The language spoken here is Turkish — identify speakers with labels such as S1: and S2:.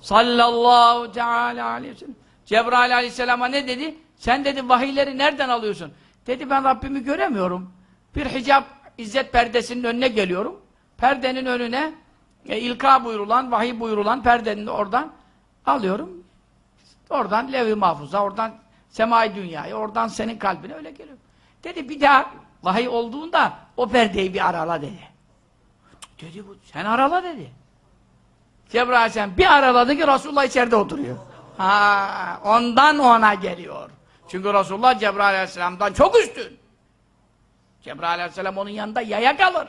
S1: Sallallahu teala aleyhi ve sellem. Cebrail aleyhisselama ne dedi? Sen dedi vahiyleri nereden alıyorsun? Dedi ben Rabbimi göremiyorum. Bir hicap izzet perdesinin önüne geliyorum. Perdenin önüne e, ilka buyurulan, vahiy buyurulan perdenin oradan alıyorum. Oradan levh-i mahfuza, oradan semai dünyaya, oradan senin kalbine öyle geliyor. Dedi bir daha vahiy olduğunda o perdeyi bir arala dedi. Dedi bu, sen arala dedi. Cebrail Aleyhisselam bir araladı ki Resulullah içeride oturuyor. Ha, ondan ona geliyor. Çünkü Resulullah Cebrail Aleyhisselam'dan çok üstün. Cebrail Aleyhisselam onun yanında yaya kalır.